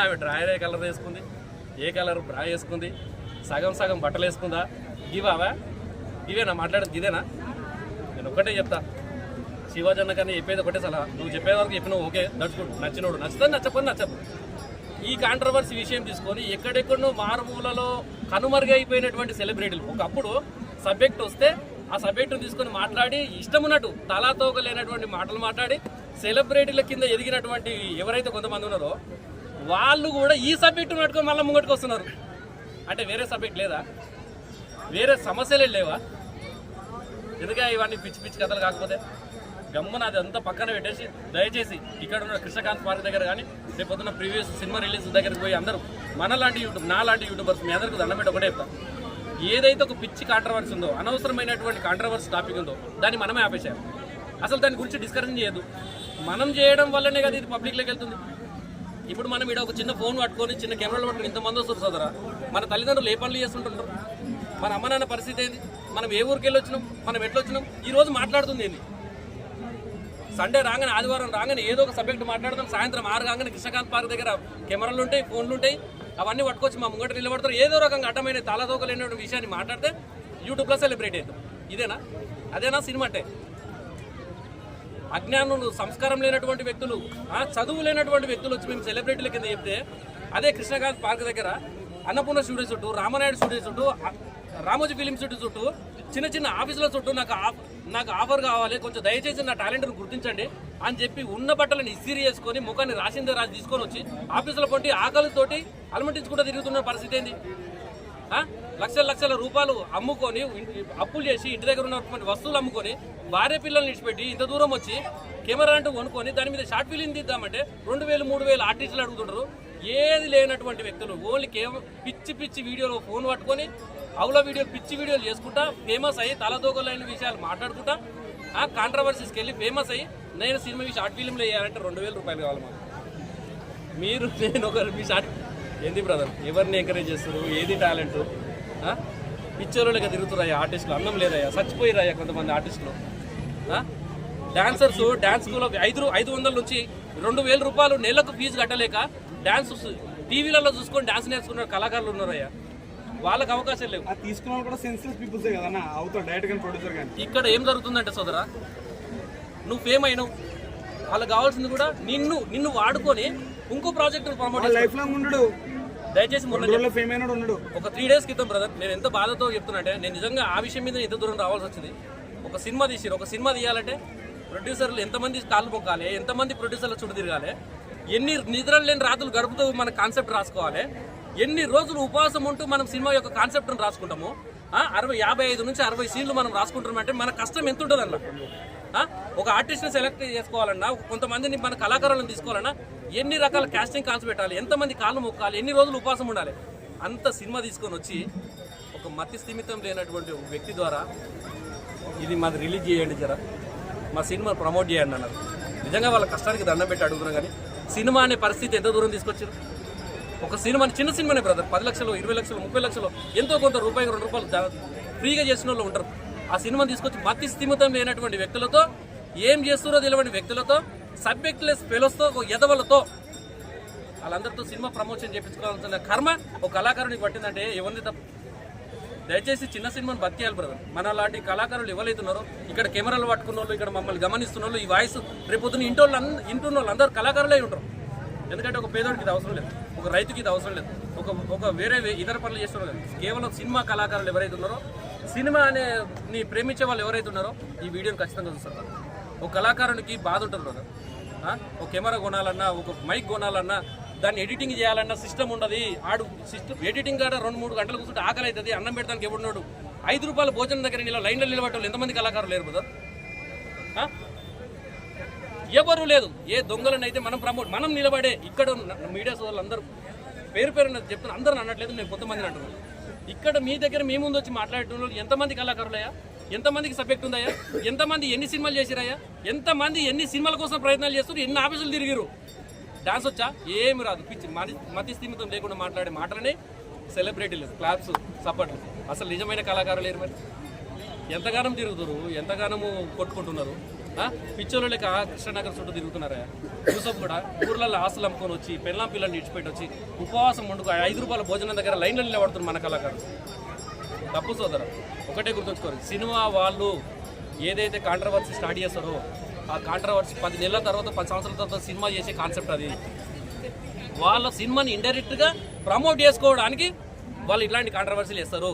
ఆమె డ్రాయర్ ఏ కలర్ వేసుకుంది ఏ కలర్ బ్రా వేసుకుంది సగం సగం బట్టలు వేసుకుందా? ఇవావా ఇవేనా? మాట్లాడేది ఇదేనా? నేను ఒక్కటే చెప్తా. శివాజన్న కానీ చెప్పేది ఒకటే సలహా. నువ్వు చెప్పే వరకు చెప్పినావు ఓకే నడుచుకుంటు నచ్చినోడు. నచ్చుతుంది నచ్చకపోతే నచ్చదు. ఈ కాంట్రవర్సీ విషయం తీసుకొని ఎక్కడెక్కడో మారుమూలలో కనుమరుగైపోయినటువంటి సెలబ్రిటీలు ఒకప్పుడు సబ్జెక్ట్ వస్తే ఆ సబ్జెక్టును తీసుకొని మాట్లాడి ఇష్టం ఉన్నట్టు తలాతోక లేనటువంటి మాటలు మాట్లాడి సెలబ్రిటీల కింద ఎదిగినటువంటి ఎవరైతే కొంతమంది ఉన్నారో వాళ్ళు కూడా ఈ సబ్జెక్టు పట్టుకొని మళ్ళీ ముంగట్టుకొస్తున్నారు అంటే వేరే సబ్జెక్ట్ లేదా? వేరే సమస్యలే లేవా? ఎందుకే ఇవన్నీ పిచ్చి పిచ్చి కథలు కాకపోతే? గమ్మున అది అంతా పక్కన పెట్టేసి దయచేసి ఇక్కడ ఉన్న కృష్ణకాంత్ పార్క్ దగ్గర కానీ రేపు పొద్దున్న ప్రీవియస్ సినిమా రిలీజ్ దగ్గరికి పోయి అందరూ మనలాంటి యూట్యూబ్ నాలాంటి యూట్యూబర్స్ మీ అందరికీ దండం పెట్టి ఒకటే చెప్తాం. ఏదైతే ఒక పిచ్చి కాంట్రవర్సీ ఉందో అనవసరమైనటువంటి కాంట్రవర్సీ టాపిక్ ఉందో దాన్ని మనమే ఆపేసాము అసలు దాని గురించి డిస్కషన్ చేయదు మనం చేయడం వల్లనే కదా ఇది పబ్లిక్లోకి వెళ్తుంది. ఇప్పుడు మనం ఇక్కడ ఒక చిన్న ఫోన్ పట్టుకొని చిన్న కెమెరాలు పట్టుకొని ఇంతమంది వస్తారు సోదరా. మన తల్లిదండ్రులు ఏ పనులు చేస్తుంటారు మన అమ్మ నాన్న పరిస్థితి ఏంది? మనం ఏ ఊరికి వెళ్ళి వచ్చినాం? మనం ఎట్లా వచ్చినాం? ఈరోజు మాట్లాడుతుంది ఏంది? సండే రాగానే ఆదివారం రాగానే ఏదో ఒక సబ్జెక్ట్ మాట్లాడదాం. సాయంత్రం ఆరు కాగానే కృష్ణకాంత్ పార్క్ దగ్గర కెమెరాలు ఉంటాయి ఫోన్లు ఉంటాయి. అవన్నీ పట్టుకొచ్చి మా ముంగట నిలబడతారు. ఏదో రకంగా అడ్డమైన తలదోకలేనటువంటి విషయాన్ని మాట్లాడితే యూట్యూబ్లో సెలబ్రేట్ అవుతాం ఇదేనా? అదేనా? సినిమా అంటే? అజ్ఞానులు సంస్కారం లేనటువంటి వ్యక్తులు చదువు లేనటువంటి వ్యక్తులు వచ్చి మేము సెలబ్రిటీల కింద చెప్తే అదే కృష్ణకాంత్ పార్క్ దగ్గర అన్నపూర్ణ స్టూడియో చుట్టూ రామనాయుడు స్టూడియో చుట్టూ రామోజీ ఫిలిం సిటీ చుట్టూ చిన్న చిన్న ఆఫీసుల చుట్టూ నాకు నాకు ఆఫర్ కావాలి కొంచెం దయచేసి నా టాలెంట్ను గుర్తించండి అని చెప్పి ఉన్న బట్టలను ఇసిరి చేసుకొని ముఖాన్ని రాసిందే రాసి తీసుకొని వచ్చి ఆఫీసుల పొంటి ఆకలితోటి అలమటించుకుంటూ తిరుగుతున్న పరిస్థితి ఏంది? లక్షల లక్షల రూపాయలు అమ్ముకొని అప్పులు చేసి ఇంటి దగ్గర ఉన్నటువంటి వస్తువులు అమ్ముకొని భార్య పిల్లల్ని విడిచిపెట్టి ఇంత దూరం వచ్చి కెమెరా అంటూ కొనుక్కొని దాని మీద షార్ట్ ఫిలిం తీద్దామంటే రెండు వేలు మూడు వేలు ఆర్టిస్టులు అడుగుతుంటారు. ఏది లేనటువంటి వ్యక్తులు ఓన్లీ కేవలం పిచ్చి పిచ్చి వీడియోలో ఫోన్ పట్టుకొని అవుల వీడియో పిచ్చి వీడియోలు చేసుకుంటా ఫేమస్ అయ్యి తలదోగలైన విషయాలు మాట్లాడుకుంటా ఆ కాంట్రవర్సీస్కి వెళ్ళి ఫేమస్ అయ్యి నేను సినిమా షార్ట్ ఫిలింలో వేయాలంటే రెండు వేల రూపాయలు కావాలి మాకు. మీరు నేను ఒకరు మీ షార్ట్ ఏంది బ్రదర్ ఎవరిని ఎంకరేజ్ చేస్తారు ఏది టాలెంట్ పిక్చర్లోకి తిరుగుతున్నాయి ఆర్టిస్టులు అన్నం లేదయ్యా చచ్చిపోయిరయ్యా కొంతమంది ఆర్టిస్టులు డాన్సర్స్ డాన్స్ స్కూల్ ఐదు ఐదు వందల నుంచి రెండు వేల రూపాయలు నెలకు ఫీజు కట్టలేక డాన్స్ టీవీలలో చూసుకొని డాన్స్ నేర్చుకున్న కళాకారులు ఉన్నారయ్యా. వాళ్ళకి అవకాశం లేవు. అది తీసుకున్న కూడా సెన్సిటివ్ పీపుల్సే కదన్నా అవుతారు డైరెక్ట్ కానీ ప్రొడ్యూసర్ కానీ ఇక్కడ ఏం జరుగుతుందంటే సోదరా నువ్వు ఫేమ్ అయినావు. వాళ్ళకి కావాల్సింది కూడా నిన్ను నిన్ను వాడుకొని ఇంకో ప్రాజెక్ట్ ప్రమోట్ లైఫ్ లాంగ్ ఉండడు. దయచేసి ఉండడు. ఒక త్రీ డేస్ క్రితం బ్రదర్ నేను ఎంత బాధతో చెప్తున్నా అంటే నేను నిజంగా ఆ విషయం మీద ఎంత దూరం రావాల్సి వచ్చింది. ఒక సినిమా తీసిరు ఒక సినిమా తీయాలంటే ప్రొడ్యూసర్లు ఎంతమంది కాళ్ళు మొక్కాలి ఎంతమంది ప్రొడ్యూసర్ల చుట్టూ తిరగాలి ఎన్ని నిద్రలు లేని రాత్రులు గడుపుతూ మన కాన్సెప్ట్ రాసుకోవాలి ఎన్ని రోజులు ఉపవాసం ఉంటూ మనం సినిమా యొక్క కాన్సెప్ట్ను రాసుకుంటాము అరవై యాభై ఐదు నుంచి అరవై సీన్లు మనం రాసుకుంటున్నాం అంటే మన కష్టం ఎంత ఉంటుంది అన్న? ఒక ఆర్టిస్ట్ని సెలెక్ట్ చేసుకోవాలన్నా కొంతమందిని మన కళాకారులను తీసుకోవాలన్నా ఎన్ని రకాల కాస్టింగ్ కాల్స్ పెట్టాలి ఎంతమంది కాళ్ళు మొక్కాలి ఎన్ని రోజులు ఉపవాసం ఉండాలి అంత సినిమా తీసుకొని వచ్చి ఒక మతి స్థిమితం లేనటువంటి ఒక వ్యక్తి ద్వారా ఇది మాది రిలీజ్ చేయండి జర. మా సినిమా ప్రమోట్ చేయండి అన్నారు. నిజంగా వాళ్ళ కష్టానికి దండం పెట్టి అడుగుతున్నాం కానీ సినిమా అనే పరిస్థితి ఎంత దూరం తీసుకొచ్చారు? ఒక సినిమాని చిన్న సినిమానే బ్రదర్ పది లక్షలు ఇరవై లక్షలు ముప్పై లక్షలు ఎంతో కొంత రూపాయి రెండు రూపాయలు ఫ్రీగా చేసిన వాళ్ళు ఉంటారు. ఆ సినిమాని తీసుకొచ్చి మతి స్థిమితం లేనటువంటి వ్యక్తులతో ఏం చేస్తారో తెలియని వ్యక్తులతో సబ్జెక్ట్లెస్ ఫెలోస్తో ఒక ఎదవలతో. వాళ్ళందరితో సినిమా ప్రమోషన్ చేయించుకోవాల్సిన కర్మ ఒక కళాకారునికి పట్టిందంటే ఎవరిని తప్ప? దయచేసి చిన్న సినిమాను బతికేయాలి బ్రదర్. మన లాంటి కళాకారులు ఎవరైతున్నారో ఇక్కడ కెమెరాలు పట్టుకున్న వాళ్ళు ఇక్కడ మమ్మల్ని గమనిస్తున్న వాళ్ళు ఈ వాయిస్ రేపొద్దున ఇంటోళ్ళు అంద- ఇంటున్న వాళ్ళు అందరూ కళాకారులే ఉంటారు. ఎందుకంటే ఒక పేదోడికి ఇది అవసరం లేదు. ఒక రైతుకి ఇది అవసరం లేదు. ఒక ఒక వేరే ఇతర పనులు చేస్తున్నారు కదా. కేవలం సినిమా కళాకారులు ఎవరైతే ఉన్నారో సినిమా అనే నీ ప్రేమించే వాళ్ళు ఎవరైతే ఉన్నారో ఈ వీడియోని ఖచ్చితంగా చూస్తారు. ఒక కళాకారునికి బాధ ఉంటుంది కదా ఒక కెమెరా కొనాలన్నా ఒక మైక్ కొనాలన్నా దాన్ని ఎడిటింగ్ చేయాలన్నా సిస్టమ్ ఉండదు. ఆడు సిస్టమ్ ఎడిటింగ్ కాడ రెండు మూడు గంటలు కూర్చుంటే ఆకలి అవుతుంది అన్నం పెడతానికి ఎవడున్నాడు ఐదు రూపాయల భోజనం దగ్గర నిల లైన్లో నిలబట్టే ఎంతమంది కళాకారులు లేరు కదా ఎవరు లేదు. ఏ దొంగలనైతే మనం ప్రమోట్ మనం నిలబడే ఇక్కడ మీడియా సోదరులు అందరూ పేరు పేరు చెప్తున్నా అందరూ అనట్లేదు నేను కొంతమందిని అంటున్నాను. ఇక్కడ మీ దగ్గర మీ ముందు వచ్చి మాట్లాడటంలో ఎంతమంది కళాకారులయ్యా? ఎంతమందికి సబ్జెక్ట్ ఉందయ్యా? ఎంతమంది ఎన్ని సినిమాలు చేసిరయ్యా? ఎంతమంది ఎన్ని సినిమాల కోసం ప్రయత్నాలు చేస్తారు ఎన్ని ఆఫీసులు తిరిగిరు డాన్స్ వచ్చా? ఏమి రాదు. పిచ్చి మతి మతి స్థిమితం లేకుండా మాట్లాడే మాటలనే సెలబ్రిటీలు క్లాప్స్ సపోర్ట్లు. అసలు నిజమైన కళాకారులు లేరు మరి. ఎంతగానం తిరుగుతారు ఎంతగానము కొట్టుకుంటున్నారు? పిచ్చోళ్ళు లేక కృష్ణనగర్ చుట్టూ తిరుగుతున్నారా? యూసఫ్ కూడా ఊర్లలో ఆస్తులు అమ్ముకొని వచ్చి పెళ్ళాం పిల్లల్ని ఇచ్చిపెట్టి వచ్చి ఉపవాసం వండుకు ఐదు రూపాయల భోజనం దగ్గర లైన్లో నిలబడుతున్నారు మన కళాకారులు. తప్పు సోదర ఒకటే గుర్తుంచుకోరు సినిమా వాళ్ళు ఏదైతే కాంట్రవర్సీ స్టార్ట్ చేస్తారో ఆ కాంట్రవర్సీ పది నెలల తర్వాత పది సంవత్సరాల తర్వాత సినిమా చేసే కాన్సెప్ట్ అది. వాళ్ళ సినిమాని ఇండైరెక్ట్గా ప్రమోట్ చేసుకోవడానికి వాళ్ళు ఇట్లాంటి కాంట్రవర్సీలు వేస్తారు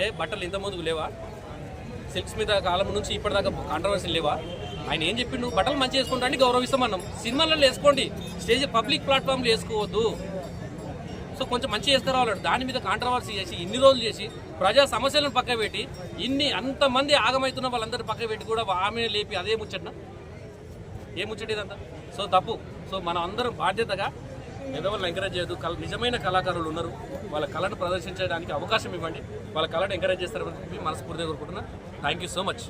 ఏ బట్టలు ఇంత ముందుకు లేవా? సిల్క్స్ మీద కాలం నుంచి ఇప్పటిదాకా కాంట్రవర్సీలు లేవా? ఆయన ఏం చెప్పిండు? బట్టలు మంచి వేసుకుంటానికి గౌరవిస్తామన్నాం సినిమాలలో వేసుకోండి. స్టేజ్ పబ్లిక్ ప్లాట్ఫామ్లో వేసుకోవద్దు. సో కొంచెం మంచి చేసుకురావాలంటే దాని మీద కాంట్రవర్సీ చేసి ఇన్ని రోజులు చేసి ప్రజా సమస్యలను పక్క పెట్టి ఇన్ని అంతమంది ఆగమవుతున్న వాళ్ళందరూ పక్క పెట్టి కూడా ఆమె లేపి అదే ముచ్చట్న ఏ ముచ్చట ఇదంతా? సో తప్పు. సో మనం అందరం బాధ్యతగా ఎదవాళ్ళని ఎంకరేజ్ చేయదు కళ నిజమైన కళాకారులు ఉన్నారు. వాళ్ళ కళను ప్రదర్శించడానికి అవకాశం ఇవ్వండి. వాళ్ళ కళను ఎంకరేజ్ చేస్తారని మనస్ఫూర్తిగా కోరుకుంటున్నా. Thank you so much